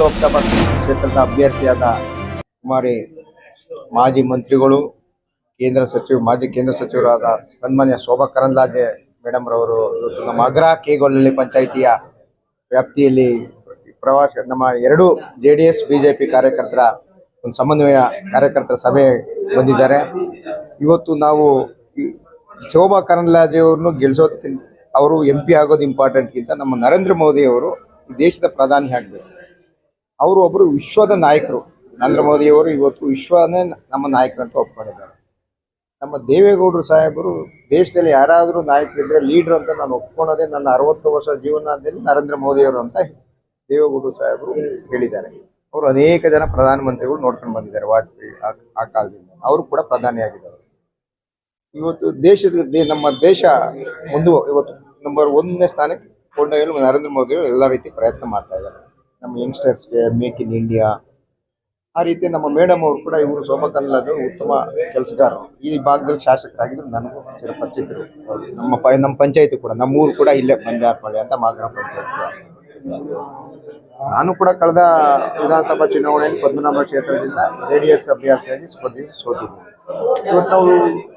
ಲೋಕಸಭಾ ಕ್ಷೇತ್ರದ ಅಭ್ಯರ್ಥಿಯಾದ ಕುಮಾರಿ, ಮಾಜಿ ಮಂತ್ರಿಗಳು, ಕೇಂದ್ರ ಸಚಿವ, ಮಾಜಿ ಕೇಂದ್ರ ಸಚಿವರಾದ ಸನ್ಮಾನ್ಯ ಶೋಭಾ ಕರಂದ್ಲಾಜೆ ಮೇಡಮ್ ರವರು ಇವತ್ತು ನಮ್ಮ ಅಗ್ರ ಕೇಗೊಳ್ಳಿ ಪಂಚಾಯಿತಿಯ ವ್ಯಾಪ್ತಿಯಲ್ಲಿ ಪ್ರವಾಸ, ನಮ್ಮ ಎರಡು ಜೆ ಡಿ ಎಸ್ ಬಿಜೆಪಿ ಕಾರ್ಯಕರ್ತರ ಒಂದು ಸಮನ್ವಯ ಕಾರ್ಯಕರ್ತರ ಸಭೆ ಬಂದಿದ್ದಾರೆ. ಇವತ್ತು ನಾವು ಶೋಭಾ ಕರಂದ್ಲಾಜೆ ಅವ್ರನ್ನು ಗೆಲ್ಲಿಸೋದಕ್ಕಿಂತ ಅವರು ಎಂ ಪಿ ಆಗೋದು ಇಂಪಾರ್ಟೆಂಟ್ಗಿಂತ ನಮ್ಮ ನರೇಂದ್ರ ಮೋದಿ ಅವರು ದೇಶದ ಪ್ರಧಾನಿ ಆಗಬೇಕು. ಅವರು ಒಬ್ಬರು ವಿಶ್ವದ ನಾಯಕರು. ನರೇಂದ್ರ ಮೋದಿಯವರು ಇವತ್ತು ವಿಶ್ವನೇ ನಮ್ಮ ನಾಯಕರಂತ ಒಪ್ಕೊಂಡಿದ್ದಾರೆ. ನಮ್ಮ ದೇವೇಗೌಡರು ಸಾಹೇಬರು ದೇಶದಲ್ಲಿ ಯಾರಾದರೂ ನಾಯಕರಿದ್ದರೆ ಲೀಡರ್ ಅಂತ ನಾನು ಒಪ್ಕೊಳ್ಳೋದೇ ನನ್ನ ಅರವತ್ತು ವರ್ಷ ಜೀವನದಲ್ಲಿ ನರೇಂದ್ರ ಮೋದಿಯವರು ಅಂತ ದೇವೇಗೌಡರು ಸಾಹೇಬರು ಹೇಳಿದ್ದಾರೆ. ಅವರು ಅನೇಕ ಜನ ಪ್ರಧಾನಮಂತ್ರಿಗಳು ನೋಡ್ಕೊಂಡು ಬಂದಿದ್ದಾರೆ ವಾಜಪೇಯಿ ಆ- ಕಾಲದಿಂದ. ಅವರು ಕೂಡ ಪ್ರಧಾನಿಯಾಗಿದ್ದಾರೆ ಇವತ್ತು ದೇಶದ ನಮ್ಮ ದೇಶ ಮುಂದೆ ಇವತ್ತು ನಂಬರ್ ಒಂದನೇ ಸ್ಥಾನಕ್ಕೆ ಕೊಂಡೊಯ್ಯಲು ನರೇಂದ್ರ ಮೋದಿಯವರು ಎಲ್ಲ ರೀತಿ ಪ್ರಯತ್ನ ಮಾಡ್ತಾ ಇದ್ದಾರೆ. ನಮ್ಮ ಯಂಗ್ಸ್ಟರ್ಸ್ಗೆ ಮೇಕ್ ಇನ್ ಇಂಡಿಯಾ ಆ ರೀತಿ ನಮ್ಮ ಮೇಡಮ್ ಅವರು ಕೂಡ ಇವರು ಶೋಭಾ ಉತ್ತಮ ಕೆಲಸಗಾರರು. ಈ ಭಾಗದಲ್ಲಿ ಶಾಸಕರಾಗಿದ್ರು ನನಗೂ ಚಿರಪರಿಚಿತರು ಅವ್ರು ನಮ್ಮ ಪ, ನಮ್ಮ ಪಂಚಾಯತಿ ಕೂಡ, ನಮ್ಮ ಊರು ಕೂಡ ಇಲ್ಲೇ ಬಂಜಾರಪಳ್ಳಿ ಅಂತ ಮಾಗ್ರಾಮ ಪಂಚಾಯತ್ ನಾನು ಕೂಡ ಕಳೆದ ವಿಧಾನಸಭಾ ಚುನಾವಣೆಯಲ್ಲಿ ಪದ್ಮನಾಭ ಕ್ಷೇತ್ರದಿಂದ ಜೆ ಡಿ ಎಸ್ ಅಭ್ಯರ್ಥಿಯಾಗಿ ಸ್ಪರ್ಧಿ, ಸೋತಿದ್ದೆ. ಇವತ್ತು ನಾವು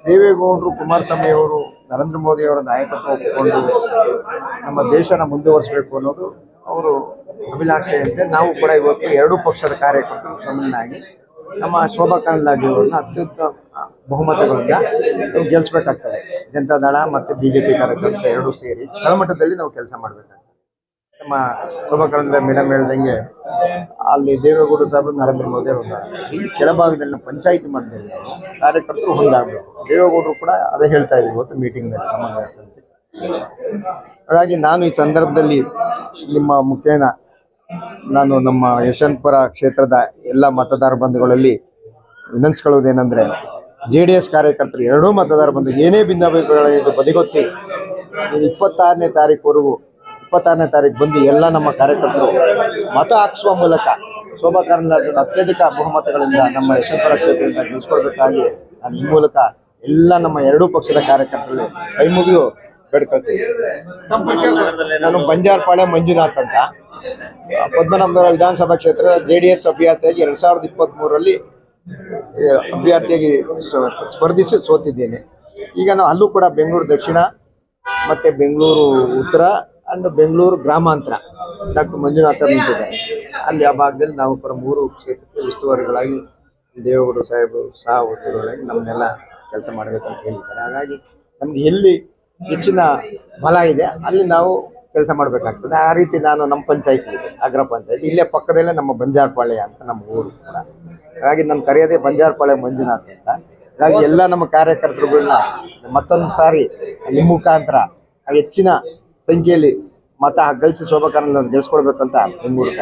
ದೇವೇಗೌಡರು, ಕುಮಾರಸ್ವಾಮಿ ಅವರು, ನರೇಂದ್ರ ಮೋದಿ ಅವರ ನಾಯಕತ್ವ ಒಪ್ಪಿಕೊಂಡು ನಮ್ಮ ದೇಶನ ಮುಂದುವರಿಸಬೇಕು ಅನ್ನೋದು ಅವರು ಅಭಿಲಾಷೆಯಂತೆ ನಾವು ಕೂಡ ಇವತ್ತು ಎರಡೂ ಪಕ್ಷದ ಕಾರ್ಯಕರ್ತರು ಸಮನಾಗಿ ನಮ್ಮ ಶೋಭಾ ಕರಂದ್ಲಾಜೆ ಅವರನ್ನ ಅತ್ಯುತ್ತಮ ಬಹುಮತಗಳಿಂದ ನಾವು ಗೆಲ್ಲಿಸ್ಬೇಕಾಗ್ತದೆ ಜನತಾದಳ ಮತ್ತು ಬಿಜೆಪಿ ಕಾರ್ಯಕರ್ತ ಎರಡೂ ಸೇರಿ ತಳಮಟ್ಟದಲ್ಲಿ ನಾವು ಕೆಲಸ ಮಾಡಬೇಕಾಗ್ತದೆ. ನಮ್ಮ ಶೋಭಾ ಕರಂದ್ಲಾಜೆ ಮೇಡಮ್ ಹೇಳ್ದಂಗೆ, ಅಲ್ಲಿ ದೇವೇಗೌಡ ಸಾಹೇಬರು ನರೇಂದ್ರ ಮೋದಿ ಅವರು ಈ ಕೆಳಭಾಗದಲ್ಲಿ ನಾವು ಪಂಚಾಯಿತಿ ಮಟ್ಟದಲ್ಲಿ ಕಾರ್ಯಕರ್ತರು ಹೊಂದಾಗಬೇಕು ದೇವೇಗೌಡರು ಕೂಡ ಅದೇ ಹೇಳ್ತಾ ಇದ್ರು ಇವತ್ತು ಮೀಟಿಂಗ್ನಲ್ಲಿ ಸಮಿತಿ ಹಾಗಾಗಿ ನಾನು ಈ ಸಂದರ್ಭದಲ್ಲಿ ನಿಮ್ಮ ಮುಖೇನ ನಾನು ನಮ್ಮ ಯಶವಂತಪುರ ಕ್ಷೇತ್ರದ ಎಲ್ಲ ಮತದಾರ ಬಂಧುಗಳಲ್ಲಿ ವಿನಂತಿಸ್ಕೊಳ್ಳೋದೇನೆಂದರೆ ಜೆ ಡಿ ಎಸ್ ಕಾರ್ಯಕರ್ತರು ಎರಡೂ ಮತದಾರ ಬಂಧು ಏನೇ ಭಿನ್ನಾಭಿಪ್ರಾಯಗಳಿದ್ದು ಬದಿಗೊತ್ತಿ ಇಪ್ಪತ್ತಾರನೇ ತಾರೀಕುವರೆಗೂ, ಇಪ್ಪತ್ತಾರನೇ ತಾರೀಕು ಬಂದು ಎಲ್ಲ ನಮ್ಮ ಕಾರ್ಯಕರ್ತರು ಮತ ಹಾಕಿಸುವ ಮೂಲಕ ಶೋಭಾ ಕಾರಣ ಅತ್ಯಧಿಕ ಬಹುಮತಗಳಿಂದ ನಮ್ಮ ಯಶವಂತಪುರ ಕ್ಷೇತ್ರದಿಂದ ಗೆಲ್ಲಿಸ್ಕೊಳ್ಬೇಕಾಗಿ ನಾನು ಈ ಮೂಲಕ ಎಲ್ಲ ನಮ್ಮ ಎರಡೂ ಪಕ್ಷದ ಕಾರ್ಯಕರ್ತರಲ್ಲಿ ಕೈ ಮುಗಿದು ಬೇಡ್ಕೊಳ್ತೀನಿ ನಾನು ಬಂಜಾರಪಾಳ್ಯ ಮಂಜುನಾಥ್ ಅಂತ. ಪದ್ಮನಾಭನಗರ ವಿಧಾನಸಭಾ ಕ್ಷೇತ್ರದ ಜೆ ಡಿ ಎಸ್ ಅಭ್ಯರ್ಥಿಯಾಗಿ ಎರಡ್ ಸಾವಿರದ ಇಪ್ಪತ್ತ್ ಮೂರರಲ್ಲಿ ಅಭ್ಯರ್ಥಿಯಾಗಿ ಸ್ಪರ್ಧಿಸಿ ಸೋತಿದ್ದೇನೆ. ಈಗ ನಾವು ಅಲ್ಲೂ ಕೂಡ ಬೆಂಗಳೂರು ದಕ್ಷಿಣ, ಮತ್ತೆ ಬೆಂಗಳೂರು ಉತ್ತರ ಅಂಡ್ ಬೆಂಗಳೂರು ಗ್ರಾಮಾಂತರ ಡಾಕ್ಟರ್ ಮಂಜುನಾಥ ನಿಂತಿದ್ದಾರೆ. ಅಲ್ಲಿ ಆ ಭಾಗದಲ್ಲಿ ನಾವು ಕೂಡ ಮೂರು ಕ್ಷೇತ್ರಕ್ಕೆ ಉಸ್ತುವಾರಿಗಳಾಗಿ ದೇವೇಗೌಡರು ಸಾಹೇಬರು ಸಹ ಉಸ್ತುವಾರಿಗಳಾಗಿ ನಮ್ಮನ್ನೆಲ್ಲ ಕೆಲಸ ಮಾಡಬೇಕಂತ ಹೇಳಿದ್ದಾರೆ. ಹಾಗಾಗಿ ನಮ್ಗೆ ಎಲ್ಲಿ ಹೆಚ್ಚಿನ ಬಲ ಇದೆ. ಅಲ್ಲಿ ನಾವು ಕೆಲಸ ಮಾಡಬೇಕಾಗ್ತದೆ. ಆ ರೀತಿ ನಾನು ನಮ್ಮ ಪಂಚಾಯತಿ ಇದೆ, ಅಗ್ರ ಪಂಚಾಯತಿ. ಇಲ್ಲೇ ಪಕ್ಕದಲ್ಲೇ ನಮ್ಮ ಬಂಜಾರಪಾಳ್ಯ ಅಂತ ನಮ್ಮ ಊರು ಕೂಡ. ಹಾಗಾಗಿ ನಮ್ಮ ಕರೆಯೋದೇ ಬಂಜಾರಪಾಳ್ಯ ಮಂಜುನಾಥ್ ಅಂತ. ಹಾಗಾಗಿ ಎಲ್ಲ ನಮ್ಮ ಕಾರ್ಯಕರ್ತರುಗಳನ್ನ ಮತ್ತೊಂದು ಸಾರಿ ನಿಮ್ಮ ಮುಖಾಂತರ ಹೆಚ್ಚಿನ ಸಂಖ್ಯೆಯಲ್ಲಿ ಮತ ಗಳಿಸಿ ಶೋಭಾ ಗೆಲ್ಸ್ಕೊಳ್ಬೇಕಂತ ನಿಮ್ಮ ಮೂಲಕ